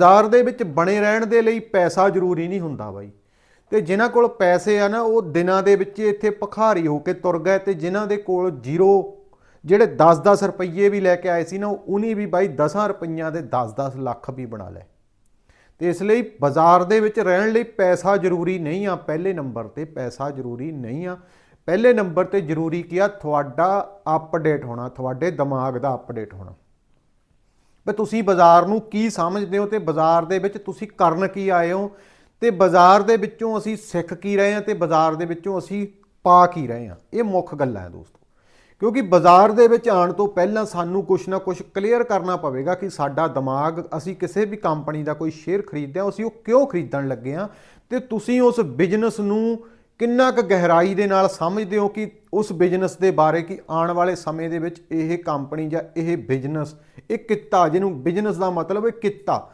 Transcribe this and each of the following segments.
ਬਾਜ਼ਾਰ ਦੇ ਵਿੱਚ ਬਣੇ ਰਹਿਣ ਦੇ ਲਈ ਪੈਸਾ ਜ਼ਰੂਰੀ ਨਹੀਂ ਹੁੰਦਾ ਬਾਈ। ਤੇ ਜਿਨ੍ਹਾਂ ਕੋਲ ਪੈਸੇ ਆ ਨਾ, ਉਹ ਦਿਨਾਂ ਦੇ ਵਿੱਚ ਇੱਥੇ ਭਖਾਰੀ ਹੋ ਕੇ ਤੁਰ ਗਏ ਤੇ ਜਿਨ੍ਹਾਂ ਦੇ ਕੋਲ ਜ਼ੀਰੋ, ਜਿਹੜੇ 10-10 ਰੁਪਏ ਵੀ ਲੈ ਕੇ ਆਏ ਸੀ ਨਾ ਉਹਨੀ ਵੀ ਬਾਈ 10 ਰੁਪਈਆਂ ਦੇ 10-10 ਲੱਖ ਵੀ ਬਣਾ ਲਏ। ਤੇ ਇਸ ਲਈ ਬਾਜ਼ਾਰ ਦੇ ਵਿੱਚ ਰਹਿਣ ਲਈ ਪੈਸਾ ਜ਼ਰੂਰੀ ਨਹੀਂ ਆ, ਪਹਿਲੇ ਨੰਬਰ ਤੇ ਪੈਸਾ ਜ਼ਰੂਰੀ ਨਹੀਂ ਆ। ਪਹਿਲੇ ਨੰਬਰ ਤੇ ਜ਼ਰੂਰੀ ਕੀ ਆ? ਤੁਹਾਡਾ ਅਪਡੇਟ ਹੋਣਾ, ਤੁਹਾਡੇ ਦਿਮਾਗ ਦਾ ਅਪਡੇਟ ਹੋਣਾ। ਵੀ ਤੁਸੀਂ ਬਾਜ਼ਾਰ ਨੂੰ ਕੀ ਸਮਝਦੇ ਹੋ ਤੇ ਬਾਜ਼ਾਰ ਦੇ ਵਿੱਚ ਤੁਸੀਂ ਕਰਨ ਕੀ ਆਏ ਹੋ? ਤੇ ਬਾਜ਼ਾਰ ਦੇ ਵਿੱਚੋਂ ਅਸੀਂ ਸਿੱਖ ਕੀ ਰਹੇ ਹਾਂ ਤੇ ਬਾਜ਼ਾਰ ਦੇ ਵਿੱਚੋਂ ਅਸੀਂ ਪਾ ਕੀ ਰਹੇ ਹਾਂ? ਇਹ ਮੁੱਖ ਗੱਲਾਂ ਹੈ ਦੋਸਤੋ। ਕਿਉਂਕਿ ਬਾਜ਼ਾਰ ਦੇ ਵਿੱਚ ਆਉਣ ਤੋਂ ਪਹਿਲਾਂ ਸਾਨੂੰ ਕੁਝ ਨਾ ਕੁਝ ਕਲੀਅਰ ਕਰਨਾ ਪਵੇਗਾ ਕਿ ਸਾਡਾ ਦਿਮਾਗ, ਅਸੀਂ ਕਿਸੇ ਵੀ ਕੰਪਨੀ ਦਾ ਕੋਈ ਸ਼ੇਅਰ ਖਰੀਦਦੇ ਹਾਂ, ਅਸੀਂ ਉਹ ਕਿਉਂ ਖਰੀਦਣ ਲੱਗੇ ਹਾਂ? ਤੇ ਤੁਸੀਂ ਉਸ ਬਿਜ਼ਨਸ ਨੂੰ ਕਿੰਨਾ ਕੁ ਗਹਿਰਾਈ ਦੇ ਨਾਲ ਸਮਝਦੇ ਹੋ ਕਿ ਉਸ ਬਿਜ਼ਨਸ ਦੇ ਬਾਰੇ ਕਿ ਆਉਣ ਵਾਲੇ ਸਮੇਂ ਦੇ ਵਿੱਚ ਇਹ ਕੰਪਨੀ ਜਾਂ ਇਹ ਬਿਜ਼ਨਸ ਇਹ ਕਿੱਤਾ ਜਿਹਨੂੰ ਬਿਜ਼ਨਸ ਦਾ ਮਤਲਬ ਹੈ ਕਿੱਤਾ,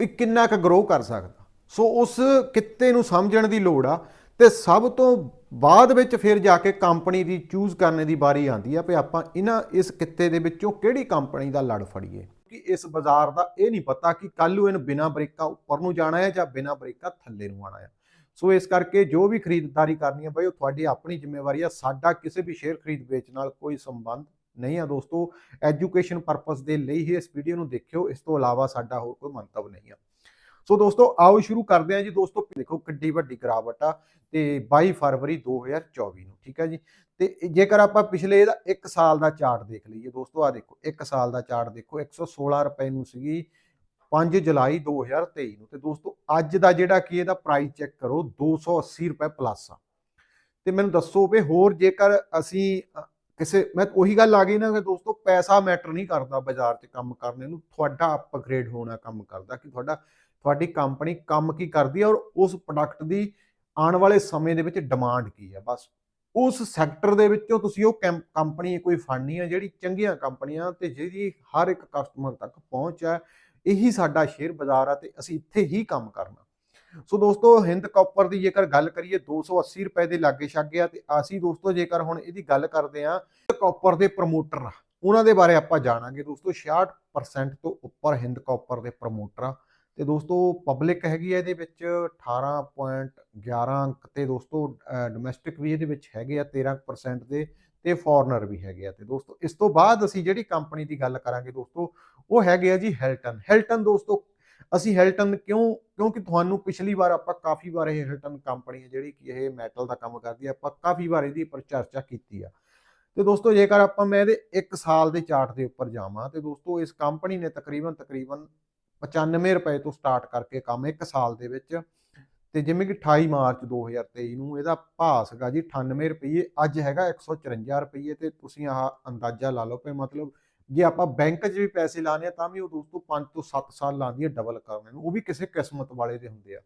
ਇਹ ਕਿੰਨਾ ਕੁ ਗਰੋ ਕਰ ਸਕਦਾ? ਸੋ ਉਸ ਕਿੱਤੇ ਨੂੰ ਸਮਝਣ ਦੀ ਲੋੜ ਆ ਤੇ ਸਭ ਤੋਂ ਬਾਅਦ ਵਿੱਚ ਫਿਰ ਜਾ ਕੇ ਕੰਪਨੀ ਦੀ ਚੂਜ਼ ਕਰਨ ਦੀ ਵਾਰੀ ਆਉਂਦੀ ਆ ਵੀ ਆਪਾਂ ਇਹਨਾਂ, ਇਸ ਕਿੱਤੇ ਦੇ ਵਿੱਚੋਂ ਕਿਹੜੀ ਕੰਪਨੀ ਦਾ ਲੜ ਫੜੀਏ। ਕਿਉਂਕਿ ਇਸ ਬਾਜ਼ਾਰ ਦਾ ਇਹ ਨਹੀਂ ਪਤਾ ਕਿ ਕੱਲ ਨੂੰ ਇਹਨ ਬਿਨਾ ਬ੍ਰੇਕਾਂ ਉੱਪਰ ਨੂੰ ਜਾਣਾ ਹੈ ਜਾਂ ਬਿਨਾ ਬ੍ਰੇਕਾਂ ਥੱਲੇ ਨੂੰ ਆਣਾ ਹੈ। ਸੋ ਇਸ ਕਰਕੇ ਜੋ ਵੀ ਖਰੀਦਦਾਰੀ ਕਰਨੀ ਹੈ ਬਈ, ਉਹ ਤੁਹਾਡੀ ਆਪਣੀ ਜ਼ਿੰਮੇਵਾਰੀ ਆ ਸਾਡਾ ਕਿਸੇ ਵੀ ਸ਼ੇਅਰ ਖਰੀਦ ਵੇਚ ਨਾਲ ਕੋਈ ਸੰਬੰਧ ਨਹੀਂ ਆ ਦੋਸਤੋ। ਐਜੂਕੇਸ਼ਨ ਪਰਪਸ ਦੇ ਲਈ ਹੀ ਇਸ ਵੀਡੀਓ ਨੂੰ ਦੇਖਿਓ। ਇਸ ਤੋਂ ਇਲਾਵਾ ਸਾਡਾ ਹੋਰ ਕੋਈ ਮੰਤਵ ਨਹੀਂ ਆ ਸੋ ਦੋਸਤੋ, ਆਓ ਸ਼ੁਰੂ ਕਰਦੇ ਹਾਂ ਜੀ। ਦੋਸਤੋ, ਦੇਖੋ, ਕਿੱਡੀ ਵੱਡੀ ਗਿਰਾਵਟ ਆ ਤੇ 22 ਫਰਵਰੀ 2024 ਨੂੰ, ਠੀਕ ਹੈ ਜੀ? ਤੇ ਜੇਕਰ ਆਪਾਂ ਪਿਛਲੇ ਇਹਦਾ 1 ਸਾਲ ਦਾ ਚਾਰਟ ਦੇਖ ਲਈਏ, ਦੋਸਤੋ ਆ ਦੇਖੋ 1 ਸਾਲ ਦਾ ਚਾਰਟ ਦੇਖੋ 116 ਰੁਪਏ ਨੂੰ ਸੀਗੀ 5 ਜੁਲਾਈ 2023 ਨੂੰ। ਤੇ ਦੋਸਤੋ, ਅੱਜ ਦਾ ਜਿਹੜਾ ਕੀ ਇਹਦਾ ਪ੍ਰਾਈਸ ਚੈੱਕ ਕਰੋ 280 ਰੁਪਏ ਪਲੱਸ ਆ। ਤੇ ਮੈਨੂੰ ਦੱਸੋ ਵੀ ਹੋਰ ਜੇਕਰ ਅਸੀਂ ਕਿਸੇ, ਮੈਂ ਉਹੀ ਗੱਲ ਆ ਗਈ ਨਾ ਕਿ ਦੋਸਤੋ, ਪੈਸਾ ਮੈਟਰ ਨਹੀਂ ਕਰਦਾ ਬਾਜ਼ਾਰ 'ਚ ਕੰਮ ਕਰਨੇ ਨੂੰ। ਤੁਹਾਡਾ ਅਪਗ੍ਰੇਡ ਹੋਣਾ ਕੰਮ ਕਰਦਾ ਕਿ ਤੁਹਾਡਾ, ਤੁਹਾਡੀ ਕੰਪਨੀ ਕੰਮ ਕੀ ਕਰਦੀ ਹੈ ਔਰ ਉਸ ਪ੍ਰੋਡਕਟ ਦੀ ਆਉਣ ਵਾਲੇ ਸਮੇਂ ਦੇ ਵਿੱਚ ਡਿਮਾਂਡ ਕੀ ਹੈ। ਬਸ ਉਸ ਸੈਕਟਰ ਦੇ ਵਿੱਚੋਂ ਤੁਸੀਂ ਉਹ ਕੈਂਪ- ਕੰਪਨੀ ਕੋਈ ਫੜਨੀ ਹੈ ਜਿਹੜੀ ਚੰਗੀਆਂ ਕੰਪਨੀਆਂ ਤੇ ਜਿਹਦੀ ਹਰ ਇੱਕ ਕਸਟਮਰ ਤੱਕ ਪਹੁੰਚ ਹੈ। ਇਹੀ ਸਾਡਾ ਸ਼ੇਅਰ ਬਾਜ਼ਾਰ ਆ ਤੇ ਅਸੀਂ ਇੱਥੇ ਹੀ ਕੰਮ ਕਰਨਾ। ਸੋ ਦੋਸਤੋ, ਹਿੰਦ ਕਾਪਰ ਦੀ ਜੇਕਰ ਗੱਲ ਕਰੀਏ 280 ਰੁਪਏ ਦੇ ਲਾਗੇ ਛਾਗੇ ਆ ਤੇ ਅਸੀਂ ਦੋਸਤੋ, ਜੇਕਰ ਹੁਣ ਇਹਦੀ ਗੱਲ ਕਰਦੇ ਆ ਕਾਪਰ ਦੇ ਪ੍ਰਮੋਟਰ ਉਹਨਾਂ ਦੇ ਬਾਰੇ ਆਪਾਂ ਜਾਣਾਂਗੇ। ਦੋਸਤੋ 66% ਤੋਂ ਉੱਪਰ ਹਿੰਦ ਕਾਪਰ ਦੇ ਪ੍ਰਮੋਟਰ ਆ ਤੇ ਦੋਸਤੋ ਪਬਲਿਕ ਹੈਗੀ ਹੈ ਇਹਦੇ ਵਿੱਚ 18.11 ਅੰਕ ਤੇ ਦੋਸਤੋ ਡੋਮੈਸਟਿਕ ਵੀ ਇਹਦੇ ਵਿੱਚ ਹੈਗੇ ਆ 13% ਦੇ ਤੇ ਫੋਰਨਰ ਵੀ ਹੈਗੇ ਆ ਤੇ ਦੋਸਤੋ, ਇਸ ਤੋਂ ਬਾਅਦ ਅਸੀਂ ਜਿਹੜੀ ਕੰਪਨੀ ਦੀ ਗੱਲ ਕਰਾਂਗੇ ਦੋਸਤੋ, ਉਹ ਹੈਗੇ ਆ ਜੀ ਹੈਲਟਨ ਹੈਲਟਨ ਦੋਸਤੋ ਅਸੀਂ ਹੈਲਟਨ ਕਿਉਂ, ਕਿਉਂਕਿ ਤੁਹਾਨੂੰ ਪਿਛਲੀ ਵਾਰ ਆਪਾਂ ਕਾਫੀ ਵਾਰ ਇਹ ਹੈਲਟਨ ਕੰਪਨੀ ਹੈ ਜਿਹੜੀ ਕਿ ਇਹ ਮੈਟਲ ਦਾ ਕੰਮ ਕਰਦੀ ਹੈ ਆਪਾਂ ਕਾਫੀ ਵਾਰ ਇਹਦੀ ਉੱਪਰ ਚਰਚਾ ਕੀਤੀ ਆ। ਤੇ ਦੋਸਤੋ, ਜੇਕਰ ਆਪਾਂ ਮੈਂ ਇਹਦੇ 1 ਸਾਲ ਦੇ ਚਾਰਟ ਦੇ ਉੱਪਰ ਜਾਵਾਂ, ਤੇ ਦੋਸਤੋ, ਇਸ ਕੰਪਨੀ ਨੇ ਤਕਰੀਬਨ ਤਕਰੀਬਨ 95 ਰੁਪਏ ਤੋਂ ਸਟਾਰਟ ਕਰਕੇ ਕੰਮ 1 ਸਾਲ ਦੇ ਵਿੱਚ, ਤੇ ਜਿਵੇਂ ਕਿ 28 ਮਾਰਚ 2023 ਨੂੰ ਇਹਦਾ ਭਾਅ ਸੀਗਾ ਜੀ 98 ਰੁਪਏ ਅੱਜ ਹੈਗਾ 154 ਰੁਪਏ ਤੇ ਤੁਸੀਂ ਆਹ ਅੰਦਾਜ਼ਾ ਲਾ ਲਓ ਕਿ ਮਤਲਬ ਜੇ ਆਪਾਂ ਬੈਂਕ 'ਚ ਵੀ ਪੈਸੇ ਲਾਣੇ ਆ ਤਾਂ ਵੀ ਉਹ ਦੋਸਤੋ 5 ਤੋਂ 7 ਸਾਲ ਲਾਉਂਦੀ ਹੈ ਡਬਲ ਕਰਨ ਨੂੰ, ਉਹ ਵੀ ਕਿਸੇ ਕਿਸਮਤ ਵਾਲੇ ਦੇ ਹੁੰਦੇ ਆ।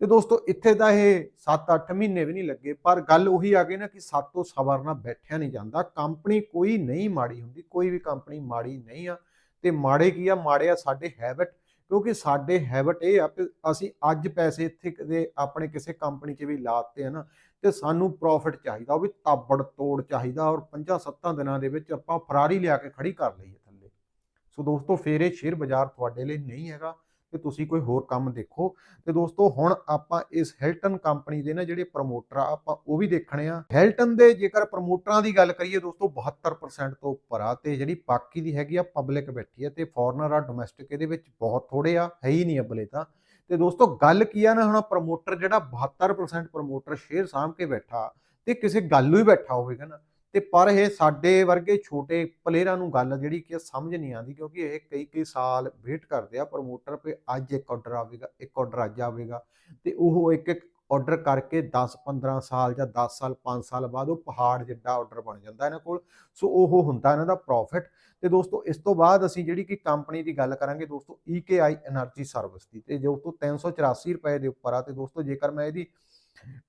ਤੇ ਦੋਸਤੋ ਇੱਥੇ ਤਾਂ ਇਹ 7-8 ਮਹੀਨੇ ਵੀ ਨਹੀਂ ਲੱਗੇ, ਪਰ ਗੱਲ ਉਹੀ ਆ ਗਈ ਨਾ ਕਿ ਸਾਤੋਂ ਸਬਰ ਨਾਲ ਬੈਠਿਆ ਨਹੀਂ ਜਾਂਦਾ। ਕੰਪਨੀ ਕੋਈ ਨਹੀਂ ਮਾੜੀ ਹੁੰਦੀ, ਕੋਈ ਵੀ ਕੰਪਨੀ ਮਾੜੀ ਨਹੀਂ ਆ। ਤੇ ਮਾੜੇ ਕੀ ਆ? ਮਾੜੇ ਆ ਸਾਡੇ ਹੈਬਿਟ ਕਿਉਂਕਿ ਸਾਡੇ ਹੈਬਿਟ ਇਹ ਆ ਕਿ ਅਸੀਂ ਅੱਜ ਪੈਸੇ ਇੱਥੇ ਕਿਤੇ ਆਪਣੇ ਕਿਸੇ ਕੰਪਨੀ 'ਚ ਵੀ ਲਾਤੇ ਆ ਨਾ, ਤੇ ਸਾਨੂੰ ਪ੍ਰੋਫਿਟ ਚਾਹੀਦਾ, ਉਹ ਵੀ ਤਾਬੜ ਤੋੜ ਚਾਹੀਦਾ ਔਰ 5-7 ਦਿਨਾਂ ਦੇ ਵਿੱਚ ਆਪਾਂ ਫਰਾਰੀ ਲਿਆ ਕੇ ਖੜੀ ਕਰ ਲਈਏ ਥੱਲੇ। ਸੋ ਦੋਸਤੋ, ਫੇਰ ਇਹ ਸ਼ੇਅਰ ਬਾਜ਼ਾਰ ਤੁਹਾਡੇ ਲਈ ਨਹੀਂ ਹੈਗਾ। ਤੇ ਤੁਸੀਂ ਕੋਈ ਹੋਰ ਕੰਮ ਦੇਖੋ। ਤੇ ਦੋਸਤੋ, ਹੁਣ ਆਪਾਂ ਇਸ ਹੈਲਟਨ ਕੰਪਨੀ ਦੇ ਨਾ ਜਿਹੜੇ ਪ੍ਰਮੋਟਰ ਆ, ਆਪਾਂ ਉਹ ਵੀ ਦੇਖਣੇ ਆ। ਹੈਲਟਨ ਦੇ ਜੇਕਰ ਪ੍ਰਮੋਟਰਾਂ ਦੀ ਗੱਲ ਕਰੀਏ ਦੋਸਤੋ 72% ਤੋਂ ਉੱਪਰ ਆ ਤੇ ਜਿਹੜੀ ਬਾਕੀ ਦੀ ਹੈਗੀ ਆ ਪਬਲਿਕ ਬੈਠੀ ਆ ਤੇ ਫੋਰਨਰ ਆ ਡੋਮੈਸਟਿਕ ਇਹਦੇ ਵਿੱਚ ਬਹੁਤ ਥੋੜੇ ਆ, ਹੈ ਹੀ ਨਹੀਂ ਅਬਲੇ ਤਾਂ। ਤੇ ਦੋਸਤੋ, ਗੱਲ ਕੀ ਆ ਨਾ, ਹੁਣ ਪ੍ਰਮੋਟਰ ਜਿਹੜਾ 72% ਪ੍ਰਮੋਟਰ ਸ਼ੇਅਰ ਸਾਂਭ ਕੇ ਬੈਠਾ ਤੇ ਕਿਸੇ ਗੱਲ ਨੂੰ ਹੀ ਬੈਠਾ ਹੋਵੇਗਾ ਨਾ। ਤੇ ਪਰ ਇਹ ਸਾਡੇ ਵਰਗੇ ਛੋਟੇ ਪਲੇਅਰਾਂ ਨੂੰ ਗੱਲ ਜਿਹੜੀ ਕਿ ਸਮਝ ਨਹੀਂ ਆਉਂਦੀ ਕਿਉਂਕਿ ਇਹ ਕਈ ਕਈ ਸਾਲ ਵੇਟ ਕਰਦੇ ਆ ਪ੍ਰਮੋਟਰ ਪੇ ਅੱਜ ਇੱਕ ਆਰਡਰ ਆਵੇਗਾ, ਇੱਕ ਆਰਡਰ ਅੱਜ ਆਵੇਗਾ ਤੇ ਉਹ ਇੱਕ ਇੱਕ ਆਰਡਰ ਕਰਕੇ 10 15 ਸਾਲ ਜਾਂ 10 ਸਾਲ 5 ਸਾਲ ਬਾਅਦ ਉਹ ਪਹਾੜ ਜਿੱਡਾ ਆਰਡਰ ਬਣ ਜਾਂਦਾ ਇਹਨਾਂ ਕੋਲ। ਸੋ ਉਹ ਹੁੰਦਾ ਇਹਨਾਂ ਦਾ ਪ੍ਰੋਫਿਟ ਤੇ ਦੋਸਤੋ ਇਸ ਤੋਂ ਬਾਅਦ ਅਸੀਂ ਜਿਹੜੀ ਕਿ ਕੰਪਨੀ ਦੀ ਗੱਲ ਕਰਾਂਗੇ ਦੋਸਤੋ EKI એનર્ਜੀ ਸਰਵਿਸ ਦੀ ਤੇ ਜੋ ਤੋਂ 384 ਰੁਪਏ ਦੇ ਉੱਪਰ ਆ ਤੇ ਦੋਸਤੋ ਜੇਕਰ ਮੈਂ ਇਹਦੀ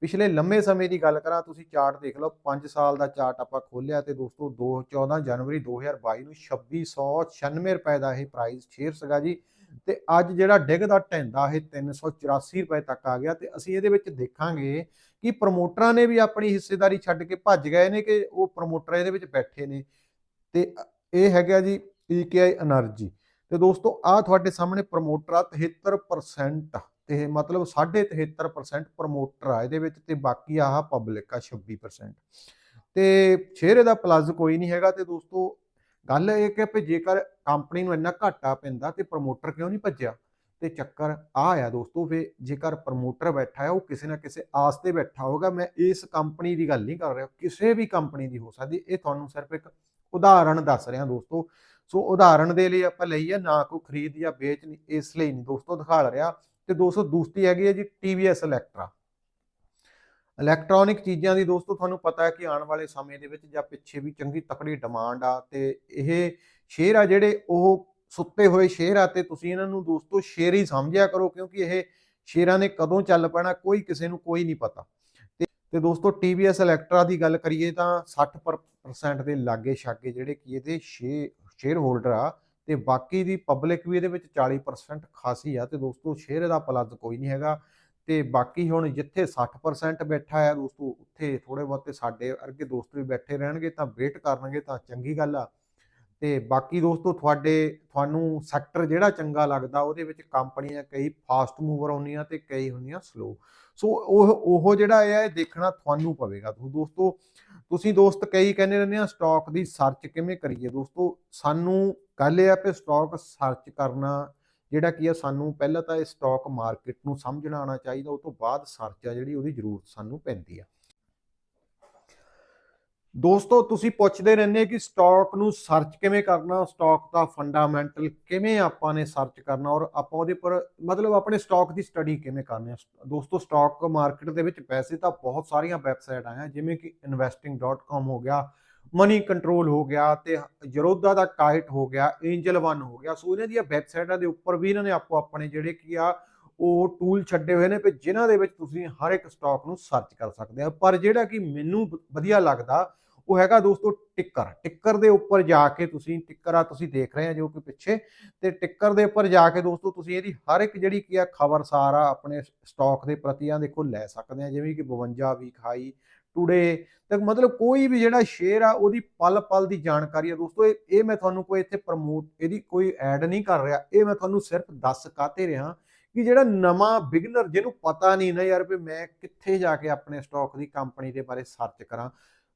ਪਿਛਲੇ ਲੰਮੇ ਸਮੇਂ ਦੀ ਗੱਲ ਕਰਾਂ, ਤੁਸੀਂ ਚਾਰਟ ਦੇਖ ਲਓ 5 ਸਾਲ ਦਾ ਚਾਰਟ ਆਪਾਂ ਖੋਲਿਆ ਤੇ ਦੋਸਤੋ 14 ਜਨਵਰੀ 2022 ਨੂੰ 2696 ਰੁਪਏ ਦਾ ਇਹ ਪ੍ਰਾਈਸ ਸ਼ੇਅਰ ਸੀਗਾ ਜੀ ਤੇ ਅੱਜ ਜਿਹੜਾ ਡਿੱਗਦਾ ਟੈਂਦਾ ਇਹ 384 ਰੁਪਏ ਤੱਕ ਆ ਗਿਆ ਤੇ ਅਸੀਂ ਇਹਦੇ ਵਿੱਚ ਦੇਖਾਂਗੇ ਕਿ ਪ੍ਰੋਮੋਟਰਾਂ ਨੇ ਵੀ ਆਪਣੀ ਹਿੱਸੇਦਾਰੀ ਛੱਡ ਕੇ ਭੱਜ ਗਏ ਨੇ ਕਿ ਉਹ ਪ੍ਰੋਮੋਟਰ ਇਹਦੇ ਵਿੱਚ ਬੈਠੇ ਨੇ ਤੇ ਇਹ ਹੈਗਾ ਜੀ ਈਕੇਆਈ એનર્ਜੀ ਤੇ ਦੋਸਤੋ ਆ ਤੁਹਾਡੇ ਸਾਹਮਣੇ ਪ੍ਰੋਮੋਟਰ ਆ 73% ਤੇ ਮਤਲਬ 73% ਪ੍ਰਮੋਟਰ ਆ ਇਹਦੇ ਵਿੱਚ ਤੇ ਬਾਕੀ ਆਹ ਪਬਲਿਕ ਆ 26% ਤੇ ਸ਼ੇਅਰ ਇਹਦਾ ਪਲੱਸ ਕੋਈ ਨਹੀਂ ਹੈਗਾ ਤੇ ਦੋਸਤੋ ਗੱਲ ਇਹ ਕਿ ਵੀ ਜੇਕਰ ਕੰਪਨੀ ਨੂੰ ਇੰਨਾ ਘਾਟਾ ਪੈਂਦਾ ਤੇ ਪ੍ਰਮੋਟਰ ਕਿਉਂ ਨਹੀਂ ਭੱਜਿਆ? ਤੇ ਚੱਕਰ ਆ ਆ ਦੋਸਤੋ ਫੇ ਜੇਕਰ ਪ੍ਰਮੋਟਰ ਬੈਠਾ ਹੈ, ਉਹ ਕਿਸੇ ਨਾ ਕਿਸੇ ਆਸ ਤੇ ਬੈਠਾ ਹੋਗਾ ਮੈਂ ਇਸ ਕੰਪਨੀ ਦੀ ਗੱਲ ਨਹੀਂ ਕਰ ਰਿਹਾ, ਕਿਸੇ ਵੀ ਕੰਪਨੀ ਦੀ ਹੋ ਸਕਦੀ। ਇਹ ਤੁਹਾਨੂੰ ਸਿਰਫ ਇੱਕ ਉਦਾਹਰਣ ਦੱਸ ਰਿਹਾ ਦੋਸਤੋ। ਸੋ ਉਦਾਹਰਣ ਦੇ ਲਈ ਆਪਾਂ ਲਈਏ, ਨਾ ਕੋਈ ਖਰੀਦ ਜਾਂ ਵੇਚ ਨਹੀਂ, ਇਸ ਲਈ ਨਹੀਂ ਦੋਸਤੋ ਦਿਖਾ ਰਿਹਾ। ਤੇ ਦੋਸਤੋ ਦੂਸਰੀ ਹੈਗੀ ਹੈ ਜੀ TVS ਇਲੈਕਟਰਾ ਇਲੈਕਟ੍ਰੋਨਿਕ ਚੀਜ਼ਾਂ ਦੀ ਦੋਸਤੋ ਤੁਹਾਨੂੰ ਪਤਾ ਹੈ ਕਿ ਆਉਣ ਵਾਲੇ ਸਮੇਂ ਦੇ ਵਿੱਚ ਜਾਂ ਪਿੱਛੇ ਵੀ ਚੰਗੀ ਤਕੜੀ ਡਿਮਾਂਡ ਆ ਤੇ ਇਹ ਸ਼ੇਅਰ ਆ ਜਿਹੜੇ ਉਹ ਸੁੱਤੇ ਹੋਏ ਸ਼ੇਅਰ ਆ ਤੇ ਤੁਸੀਂ ਇਹਨਾਂ ਨੂੰ ਦੋਸਤੋ ਸ਼ੇਅਰ ਹੀ ਸਮਝਿਆ ਕਰੋ ਕਿਉਂਕਿ ਇਹ ਸ਼ੇਅਰਾਂ ਨੇ ਕਦੋਂ ਚੱਲ ਪੈਣਾ ਕੋਈ ਕਿਸੇ ਨੂੰ ਕੋਈ ਨਹੀਂ ਪਤਾ। ਤੇ ਤੇ ਦੋਸਤੋ TVS ਇਲੈਕਟਰਾ ਦੀ ਗੱਲ ਕਰੀਏ ਤਾਂ 60% ਦੇ ਲਾਗੇ ਛਾਗੇ ਜਿਹੜੇ ਕੀ ਇਹਦੇ ਸ਼ੇਅਰ ਹੋਲਡਰ ਆ ਤੇ ਬਾਕੀ ਦੀ ਪਬਲਿਕ ਵੀ ਇਹਦੇ ਵਿੱਚ 40% ਖਾਸੀ ਆ ਤੇ ਦੋਸਤੋ ਸ਼ੇਅਰ ਦਾ ਪਲੱਸ ਕੋਈ ਨਹੀਂ ਹੈਗਾ ਤੇ ਬਾਕੀ ਹੁਣ ਜਿੱਥੇ 60% ਬੈਠਾ ਆ ਦੋਸਤੋ ਉੱਥੇ ਥੋੜੇ ਬਹੁਤੇ ਸਾਡੇ ਅਰਗੇ ਦੋਸਤ ਵੀ ਬੈਠੇ ਰਹਿਣਗੇ ਤਾਂ ਵੇਟ ਕਰਨਗੇ ਤਾਂ ਚੰਗੀ ਗੱਲ ਆ। ਤੇ ਬਾਕੀ ਦੋਸਤੋ ਤੁਹਾਡੇ, ਤੁਹਾਨੂੰ ਸੈਕਟਰ ਜਿਹੜਾ ਚੰਗਾ ਲੱਗਦਾ ਉਹਦੇ ਵਿੱਚ ਕੰਪਨੀਆਂ ਕਈ ਫਾਸਟ ਮੂਵਰ ਹੁੰਦੀਆਂ ਤੇ ਕਈ ਹੁੰਦੀਆਂ ਸਲੋ ਸੋ ਉਹ ਉਹ ਜਿਹੜਾ ਇਹ ਹੈ ਇਹ ਦੇਖਣਾ ਤੁਹਾਨੂੰ ਪਵੇਗਾ। ਤੋ ਦੋਸਤੋ ਤੁਸੀਂ ਦੋਸਤ ਕਈ ਕਹਿੰਦੇ ਰਹਿੰਦੇ ਆ ਸਟਾਕ ਦੀ ਸਰਚ ਕਿਵੇਂ ਕਰੀਏ? ਦੋਸਤੋ ਸਾਨੂੰ ਗੱਲ ਇਹ ਆ ਕਿ ਸਟਾਕ ਸਰਚ ਕਰਨਾ ਜਿਹੜਾ ਕੀ ਆ, ਸਾਨੂੰ ਪਹਿਲਾਂ ਤਾਂ ਇਹ ਸਟਾਕ ਮਾਰਕੀਟ ਨੂੰ ਸਮਝਣਾ ਆਉਣਾ ਚਾਹੀਦਾ, ਉਹ ਤੋਂ ਬਾਅਦ ਸਰਚ ਆ ਜਿਹੜੀ ਉਹਦੀ ਜ਼ਰੂਰਤ ਸਾਨੂੰ ਪੈਂਦੀ ਆ। ਦੋਸਤੋ, ਤੁਸੀਂ ਪੁੱਛਦੇ ਰਹਿੰਦੇ ਕਿ ਸਟਾਕ ਨੂੰ ਸਰਚ ਕਿਵੇਂ ਕਰਨਾ ਸਟਾਕ ਦਾ ਫੰਡਾਮੈਂਟਲ ਕਿਵੇਂ ਆਪਾਂ ਨੇ ਸਰਚ ਕਰਨਾ ਔਰ ਆਪਾਂ ਉਹਦੇ ਪਰ ਮਤਲਬ ਆਪਣੇ ਸਟਾਕ ਦੀ ਸਟੱਡੀ ਕਿਵੇਂ ਕਰਨੀ ਹੈ। ਦੋਸਤੋ ਸਟਾਕ ਮਾਰਕੀਟ ਦੇ ਵਿੱਚ ਪੈਸੇ ਤਾਂ ਬਹੁਤ ਸਾਰੀਆਂ ਵੈਬਸਾਈਟ ਆਇਆ ਜਿਵੇਂ ਕਿ investing.com ਹੋ ਗਿਆ ਮਨੀ ਕੰਟਰੋਲ ਹੋ ਗਿਆ ਤੇ ਜਰੋਦਾ ਦਾ ਕਾਈਟ ਹੋ ਗਿਆ ਐਂਜਲ ਵਨ ਹੋ ਗਿਆ। ਸੋ ਇਹਨਾਂ ਦੀਆਂ ਵੈਬਸਾਈਟਾਂ ਦੇ ਉੱਪਰ ਵੀ ਇਹਨਾਂ ਨੇ ਆਪੋ ਆਪਣੇ ਜਿਹੜੇ ਕੀ ਆ ਉਹ ਟੂਲ ਛੱਡੇ ਹੋਏ ਨੇ ਵੀ ਜਿਨ੍ਹਾਂ ਦੇ ਵਿੱਚ ਤੁਸੀਂ ਹਰ ਇੱਕ ਸਟਾਕ ਨੂੰ ਸਰਚ ਕਰ ਸਕਦੇ ਆ। ਪਰ ਜਿਹੜਾ ਕਿ ਮੈਨੂੰ ਵਧੀਆ ਲੱਗਦਾ, ਉਹ ਹੈਗਾ ਦੋਸਤੋ ਟਿੱਕਰ। ਟਿੱਕਰ ਦੇ ਉੱਪਰ ਜਾ ਕੇ ਤੁਸੀਂ, ਟਿੱਕਰ ਆ ਤੁਸੀਂ ਦੇਖ ਰਹੇ ਆ ਜੋ ਕਿ ਪਿੱਛੇ, ਤੇ ਟਿੱਕਰ ਦੇ ਉੱਪਰ ਜਾ ਕੇ ਦੋਸਤੋ ਤੁਸੀਂ ਇਹਦੀ ਹਰ ਇੱਕ ਜਿਹੜੀ ਕੀ ਆ ਖਬਰ ਸਾਰਾ ਆਪਣੇ ਸਟਾਕ ਦੇ ਪ੍ਰਤੀ ਆ ਦੇਖੋ ਲੈ ਸਕਦੇ ਆ। ਜਿਵੇਂ ਕਿ 52 ਵੀਕ ਹਾਈ ਟੂਡੇ ਤੇ ਮਤਲਬ ਕੋਈ ਵੀ ਜਿਹੜਾ ਸ਼ੇਅਰ ਆ ਉਹਦੀ ਪਲ ਪਲ ਦੀ ਜਾਣਕਾਰੀ ਆ। ਦੋਸਤੋ ਇਹ ਇਹ ਮੈਂ ਤੁਹਾਨੂੰ ਕੋਈ ਇੱਥੇ ਪ੍ਰਮੋਟ ਇਹਦੀ ਕੋਈ ਐਡ ਨਹੀਂ ਕਰ ਰਿਹਾ। ਇਹ ਮੈਂ ਤੁਹਾਨੂੰ ਸਿਰਫ ਦੱਸ ਕਾਤੇ ਰਿਹਾ ਕਿ ਜਿਹੜਾ ਨਵਾਂ ਬਿਗਨਰ ਜਿਹਨੂੰ ਪਤਾ ਨਹੀਂ ਨਾ ਯਾਰ ਵੀ ਮੈਂ ਕਿੱਥੇ ਜਾ ਕੇ ਆਪਣੇ ਸਟਾਕ ਦੀ ਕੰਪਨੀ ਦੇ ਬਾਰੇ ਸਰਚ ਕਰਾਂ।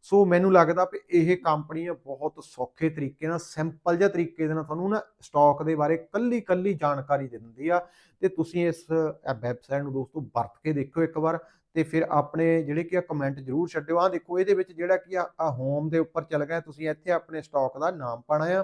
ਸੋ ਮੈਨੂੰ ਲੱਗਦਾ ਵੀ ਇਹ ਕੰਪਨੀ ਬਹੁਤ ਸੌਖੇ ਤਰੀਕੇ ਨਾਲ ਸਿੰਪਲ ਜਿਹਾ ਤਰੀਕੇ ਦੇ ਨਾਲ ਤੁਹਾਨੂੰ ਨਾ ਸਟਾਕ ਦੇ ਬਾਰੇ ਕੱਲੀ ਕੱਲੀ ਜਾਣਕਾਰੀ ਦੇ ਦਿੰਦੀ ਆ। ਤੇ ਤੁਸੀਂ ਇਸ ਵੈਬਸਾਈਟ ਨੂੰ ਦੋਸਤੋ ਵਰਤ ਕੇ ਦੇਖੋ ਇੱਕ ਵਾਰ ਤੇ ਫਿਰ ਆਪਣੇ ਜਿਹੜੇ ਕਿ ਆ ਕਮੈਂਟ ਜਰੂਰ ਛੱਡਿਓ। ਆ ਦੇਖੋ ਇਹਦੇ ਵਿੱਚ ਜਿਹੜਾ ਕਿ ਆ ਹੋਮ ਦੇ ਉੱਪਰ ਚੱਲ ਗਿਆ। ਤੁਸੀਂ ਇੱਥੇ ਆਪਣੇ ਸਟਾਕ ਦਾ ਨਾਮ ਪਾਣਾ ਆ।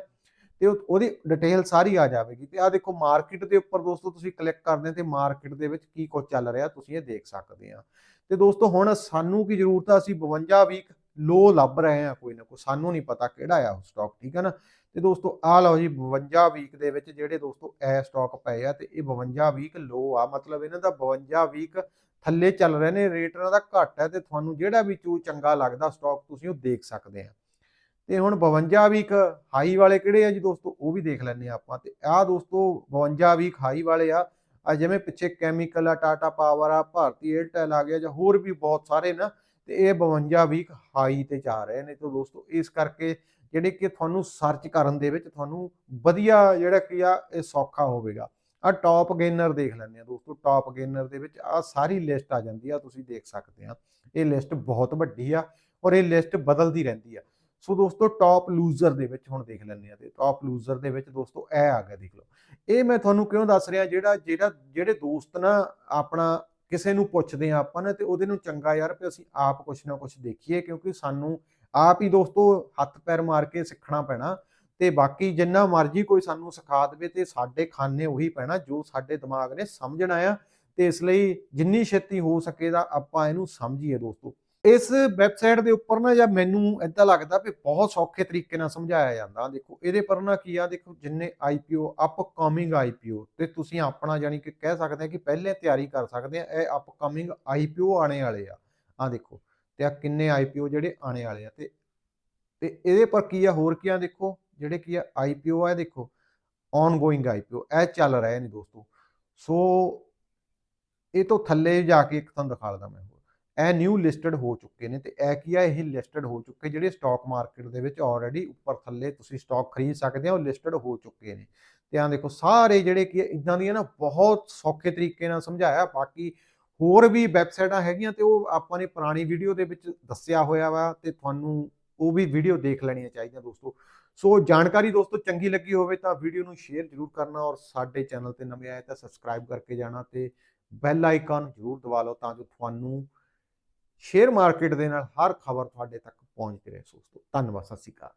ਤੇ ਉਹਦੀ ਡਿਟੇਲ ਸਾਰੀ ਆ ਜਾਵੇਗੀ। ਤੇ ਆ ਦੇਖੋ ਮਾਰਕੀਟ ਦੇ ਉੱਪਰ ਦੋਸਤੋ ਤੁਸੀਂ ਕਲਿੱਕ ਕਰਦੇ ਤੇ ਮਾਰਕੀਟ ਦੇ ਵਿੱਚ ਕੀ ਕੁਝ ਚੱਲ ਰਿਹਾ ਤੁਸੀਂ ਇਹ ਦੇਖ ਸਕਦੇ ਆ। ਤੇ ਦੋਸਤੋ ਹੁਣ ਸਾਨੂੰ ਕੀ ਜ਼ਰੂਰਤ ਆ, ਅਸੀਂ 52 ਵੀਕ ਲੋ ਲੱਭ ਰਹੇ ਆ ਕੋਈ ਨਾ ਕੋਈ, ਸਾਨੂੰ ਨਹੀਂ ਪਤਾ ਕਿਹੜਾ ਆ ਉਹ ਸਟਾਕ ਠੀਕ ਹੈ ਨਾ? ਤੇ ਦੋਸਤੋ ਆ ਲਓ ਜੀ 52 ਵੀਕ ਦੇ ਵਿੱਚ ਜਿਹੜੇ ਦੋਸਤੋ ਐ ਸਟਾਕ ਪਏ ਆ ਤੇ ਇਹ 52 ਵੀਕ ਲੋ ਆ, ਮਤਲਬ ਇਹਨਾਂ ਦਾ 52 ਵੀਕ ਥੱਲੇ ਚੱਲ ਰਹੇ ਨੇ ਰੇਟ ਇਹਨਾਂ ਦਾ ਘੱਟ ਹੈ ਤੇ ਤੁਹਾਨੂੰ ਜਿਹੜਾ ਵੀ ਚੂ ਚੰਗਾ ਲੱਗਦਾ ਸਟਾਕ ਤੁਸੀਂ ਉਹ ਦੇਖ ਸਕਦੇ ਆ। ਤੇ ਹੁਣ 52 ਵੀਕ ਹਾਈ ਵਾਲੇ ਕਿਹੜੇ ਆ ਜੀ ਦੋਸਤੋ? ਉਹ ਵੀ ਦੇਖ ਲੈਣੇ ਆ ਆਪਾਂ ਤੇ ਆਹ ਦੋਸਤੋ 52 ਵੀਕ ਹਾਈ ਵਾਲੇ ਆ। ਆ ਜਿਵੇਂ ਪਿੱਛੇ ਕੈਮੀਕਲ ਆ ਟਾਟਾ ਪਾਵਰ ਆ, ਭਾਰਤੀ ਏਅਰਟੈਲ ਆ ਗਿਆ ਜਾਂ ਹੋਰ ਵੀ ਬਹੁਤ ਸਾਰੇ ਨਾ, ਤੇ ਇਹ 52 ਵੀਕ ਹਾਈ ਤੇ ਜਾ ਰਹੇ ਨੇ। ਤੇ ਦੋਸਤੋ ਇਸ ਕਰਕੇ ਜਿਹੜੇ ਕਿ ਤੁਹਾਨੂੰ ਸਰਚ ਕਰਨ ਦੇ ਵਿੱਚ ਤੁਹਾਨੂੰ ਵਧੀਆ ਜਿਹੜਾ ਕੀ ਆ, ਇਹ ਸੌਖਾ ਹੋਵੇਗਾ। ਆ ਟਾਪ ਗੇਨਰ ਦੇਖ ਲੈਂਦੇ ਆ ਦੋਸਤੋ ਟਾਪ ਗੇਨਰ ਦੇ ਵਿੱਚ ਆ ਸਾਰੀ ਲਿਸਟ ਆ ਜਾਂਦੀ ਆ, ਤੁਸੀਂ ਦੇਖ ਸਕਦੇ ਆ ਇਹ ਲਿਸਟ ਬਹੁਤ ਵੱਡੀ ਆ ਔਰ ਇਹ ਲਿਸਟ ਬਦਲਦੀ ਰਹਿੰਦੀ ਆ। ਸੋ ਦੋਸਤੋ ਟਾਪ ਲੂਜ਼ਰ ਦੇ ਵਿੱਚ ਹੁਣ ਦੇਖ ਲੈਂਦੇ ਆ ਤੇ ਟਾਪ ਲੂਜ਼ਰ ਦੇ ਵਿੱਚ ਦੋਸਤੋ, ਇਹ ਆ ਗਿਆ ਦੇਖ ਲਓ। ਇਹ ਮੈਂ ਤੁਹਾਨੂੰ ਕਿਉਂ ਦੱਸ ਰਿਹਾ, ਜਿਹੜਾ ਜਿਹੜਾ, ਜਿਹੜੇ ਦੋਸਤ ਨਾ ਆਪਣਾ ਕਿਸੇ ਨੂੰ ਪੁੱਛਦੇ ਆ ਆਪਾਂ ਨੇ ਤੇ ਉਹਦੇ ਨੂੰ ਚੰਗਾ ਯਾਰ ਵੀ ਅਸੀਂ ਆਪ ਕੁਛ ਨਾ ਕੁਛ ਦੇਖੀਏ ਕਿਉਂਕਿ ਸਾਨੂੰ ਆਪ ਹੀ ਦੋਸਤੋ ਹੱਥ ਪੈਰ ਮਾਰ ਕੇ ਸਿੱਖਣਾ ਪੈਣਾ ਤੇ ਬਾਕੀ ਜਿੰਨਾ ਮਰਜ਼ੀ ਕੋਈ ਸਾਨੂੰ ਸਿਖਾ ਦੇਵੇ ਤੇ ਸਾਡੇ ਖਾਨੇ ਉਹੀ ਪੈਣਾ ਜੋ ਸਾਡੇ ਦਿਮਾਗ ਨੇ ਸਮਝਣਾ ਆ ਤੇ ਇਸ ਲਈ ਜਿੰਨੀ ਛੇਤੀ ਹੋ ਸਕੇ ਦਾ ਆਪਾਂ ਇਹਨੂੰ ਸਮਝੀਏ ਦੋਸਤੋ। ਇਸ ਵੈਬਸਾਈਟ ਦੇ ਉੱਪਰ ਨਾ ਜਾਂ ਮੈਨੂੰ ਇਦਾਂ ਲੱਗਦਾ ਵੀ ਬਹੁਤ ਸੌਖੇ ਤਰੀਕੇ ਨਾਲ ਸਮਝਾਇਆ ਜਾਂਦਾ। ਦੇਖੋ, ਇਹਦੇ ਪਰ ਨਾ ਕੀ ਆ, ਦੇਖੋ ਜਿੰਨੇ ਆਈਪੀਓ ਅਪਕਮਿੰਗ ਆਈਪੀਓ ਤੇ ਤੁਸੀਂ ਆਪਣਾ ਜਾਨੀ ਕਿ ਕਹਿ ਸਕਦੇ ਆ ਕਿ ਪਹਿਲੇ ਤਿਆਰੀ ਕਰ ਸਕਦੇ ਆ, ਇਹ ਅਪਕਮਿੰਗ ਆਈਪੀਓ ਆਣੇ ਵਾਲੇ ਆ। ਆ ਦੇਖੋ, ਤੇ ਆ ਕਿੰਨੇ ਆਈਪੀਓ ਜਿਹੜੇ ਆਣੇ ਵਾਲੇ ਆ ਤੇ ਤੇ ਇਹਦੇ ਪਰ ਕੀ ਆ, ਹੋਰ ਕੀ ਆ ਦੇਖੋ, ਜਿਹੜੇ ਕੀ ਆ ਆਈਪੀਓ ਆ ਦੇਖੋ ਆਨਗੋਇੰਗ ਆਈਪੀਓ ਇਹ ਚੱਲ ਰਹੇ ਨੇ ਦੋਸਤੋ। ਸੋ, ਇਹ ਤੋਂ ਥੱਲੇ ਜਾ ਕੇ ਇੱਕ ਤੁਹਾਨੂੰ ਦਿਖਾ ਲਦਾ ਮੈਂ ਇਹ ਨਿਊ ਲਿਸਟਡ ਹੋ ਚੁੱਕੇ ਨੇ ਤੇ ਇਹ ਕੀ ਆ, ਇਹ ਲਿਸਟਡ ਹੋ ਚੁੱਕੇ ਜਿਹੜੇ ਸਟਾਕ ਮਾਰਕੀਟ ਦੇ ਵਿੱਚ ਆਲਰੇਡੀ ਉੱਪਰ ਥੱਲੇ ਤੁਸੀਂ ਸਟਾਕ ਖਰੀਦ ਸਕਦੇ ਹੋ, ਉਹ ਲਿਸਟਡ ਹੋ ਚੁੱਕੇ ਨੇ। ਤੇ ਆ ਦੇਖੋ, ਸਾਰੇ ਜਿਹੜੇ ਕਿ ਇਦਾਂ ਦੀਆਂ ਨਾ ਬਹੁਤ ਸੌਖੇ ਤਰੀਕੇ ਨਾਲ ਸਮਝਾਇਆ, ਬਾਕੀ ਹੋਰ ਵੀ ਵੈਬਸਾਈਟਾਂ ਹੈਗੀਆਂ ਤੇ ਉਹ ਆਪਾਂ ਨੇ ਪੁਰਾਣੀ ਵੀਡੀਓ ਦੇ ਵਿੱਚ ਦੱਸਿਆ ਹੋਇਆ ਵਾ ਤੇ ਤੁਹਾਨੂੰ ਉਹ ਵੀ ਵੀਡੀਓ ਦੇਖ ਲੈਣੀਆਂ ਚਾਹੀਦੀਆਂ ਦੋਸਤੋ। ਸੋ ਜਾਣਕਾਰੀ ਦੋਸਤੋ ਚੰਗੀ ਲੱਗੀ ਹੋਵੇ ਤਾਂ ਵੀਡੀਓ ਨੂੰ ਸ਼ੇਅਰ ਜ਼ਰੂਰ ਕਰਨਾ ਔਰ ਸਾਡੇ ਚੈਨਲ ਤੇ ਨਵੇਂ ਆਏ ਤਾਂ ਸਬਸਕ੍ਰਾਈਬ ਕਰਕੇ ਜਾਣਾ ਤੇ ਬੈਲ ਆਈਕਨ ਜ਼ਰੂਰ ਦਬਾ ਲਓ ਤਾਂ ਜੋ ਤੁਹਾਨੂੰ ਸ਼ੇਅਰ ਮਾਰਕੀਟ ਦੇ ਨਾਲ ਹਰ ਖਬਰ ਤੁਹਾਡੇ ਤੱਕ ਪਹੁੰਚਦੀ ਰਹੇ ਦੋਸਤੋ ਧੰਨਵਾਦ, ਸਤਿ ਸ਼੍ਰੀ ਅਕਾਲ।